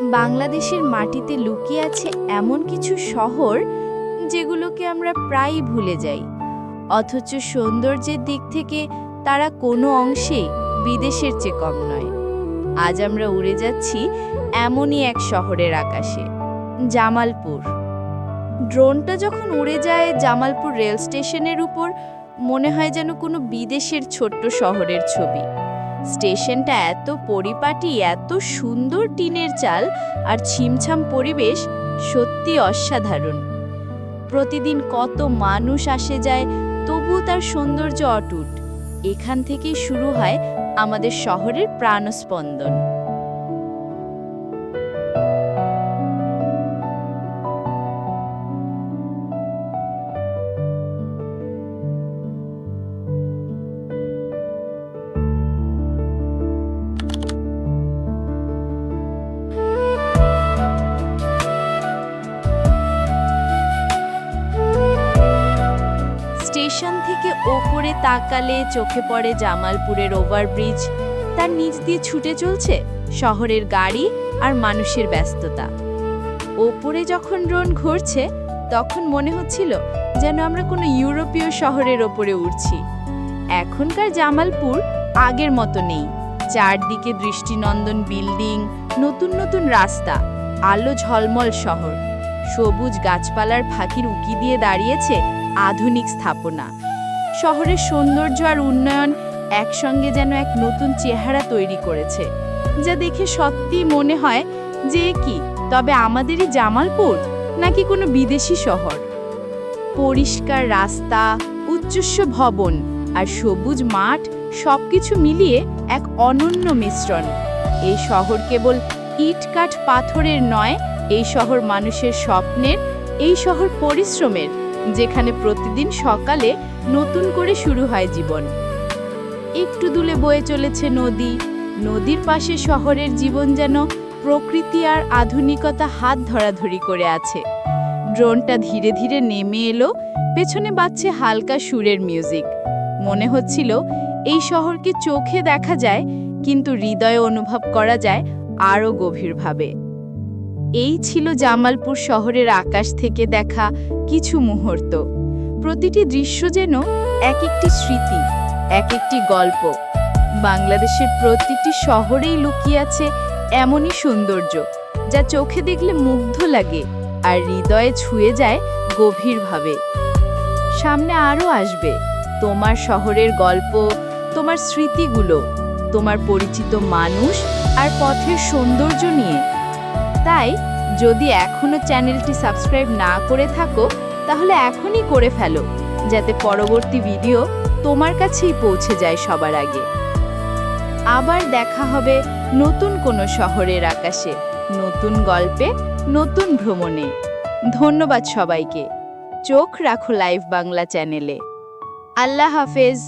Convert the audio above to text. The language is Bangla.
বাংলাদেশের মাটিতে লুকিয়ে আছে এমন কিছু শহর যেগুলোকে আমরা প্রায়ই ভুলে যাই। অথচ সৌন্দর্যের দিক থেকে তারা কোনো অংশে বিদেশের চেয়ে কম নয়। আজ আমরা উড়ে যাচ্ছি এমনই এক শহরের আকাশে, জামালপুর। ড্রোনটা যখন উড়ে যায় জামালপুর রেল স্টেশনের উপর, মনে হয় যেন কোনো বিদেশের ছোট্ট শহরের ছবি। স্টেশনটা এত পরিপাটি, এত সুন্দর টিনের চাল আর ছিমছাম পরিবেশ সত্যি অসাধারণ। প্রতিদিন কত মানুষ আসে যায়, তবু তার সৌন্দর্য অটুট। এখান থেকেই শুরু হয় আমাদের শহরের প্রাণস্পন্দন। স্টেশন থেকে ওপরে তাকালে চোখে পড়ে জামালপুরের ওভারব্রিজ। তার নিচ দিয়ে ছুটে চলছে শহরের গাড়ি আর মানুষের ব্যস্ততা। ওপরে যখন ড্রোন ঘুরছে, তখন মনে হচ্ছিল যেন আমরা কোনো ইউরোপীয় শহরের ওপরে উড়ছি। এখনকার জামালপুর আগের মতো নেই। চারদিকে দৃষ্টিনন্দন বিল্ডিং, নতুন নতুন রাস্তা, আলো ঝলমল শহর। সবুজ গাছপালার ফাঁকির উকি দিয়ে দাঁড়িয়েছে আধুনিক স্থাপনা। শহরের সৌন্দর্য আর উন্নয়ন একসঙ্গে যেন এক নতুন চেহারা তৈরি করেছে, যা দেখে সত্যি মনে হয় যে কি? তবে আমাদেরই জামালপুর নাকি কোনো বিদেশি শহর? পরিষ্কার রাস্তা, উচ্চস্ব ভবন আর সবুজ মাঠ সবকিছু মিলিয়ে এক অনন্য মিশ্রণ। এই শহর কেবল ইট কাঠ পাথরের নয়, এই শহর মানুষের স্বপ্নের, এই শহর পরিশ্রমের। যেখানে প্রতিদিন সকালে নতুন করে শুরু হয় জীবন। একটু দূলে বয়ে চলেছে নদী। নদীর পাশে শহরের জীবন যেন প্রকৃতি আর আধুনিকতা হাত ধরাধরি করে আছে। ড্রোনটা ধীরে ধীরে নেমে এলো, পেছনে বাজছে হালকা সুরের মিউজিক। মনে হচ্ছিল এই শহরকে চোখে দেখা যায়, কিন্তু হৃদয়ে অনুভব করা যায় আরও গভীরভাবে। এই ছিল জামালপুর শহরের আকাশ থেকে দেখা কিছু মুহূর্ত। প্রতিটি দৃশ্য যেন এক একটি স্মৃতি, এক একটি গল্প। বাংলাদেশের প্রতিটি শহরেই লুকিয়ে আছে এমনই সৌন্দর্য, যা চোখে দেখলে মুগ্ধ লাগে আর হৃদয়ে ছুঁয়ে যায় গভীরভাবে। সামনে আরও আসবে তোমার শহরের গল্প, তোমার স্মৃতিগুলো, তোমার পরিচিত মানুষ আর পথের সৌন্দর্য নিয়ে। তাই যদি এখনও চ্যানেলটি সাবস্ক্রাইব না করে থাকো, তাহলে এখনই করে ফেলো, যাতে পরবর্তী ভিডিও তোমার কাছেই পৌঁছে যায় সবার আগে। আবার দেখা হবে নতুন কোনো শহরের আকাশে, নতুন গল্পে, নতুন ভ্রমণে। ধন্যবাদ সবাইকে। চোখ রাখো লাইভ বাংলা চ্যানেলে। আল্লাহ হাফেজ।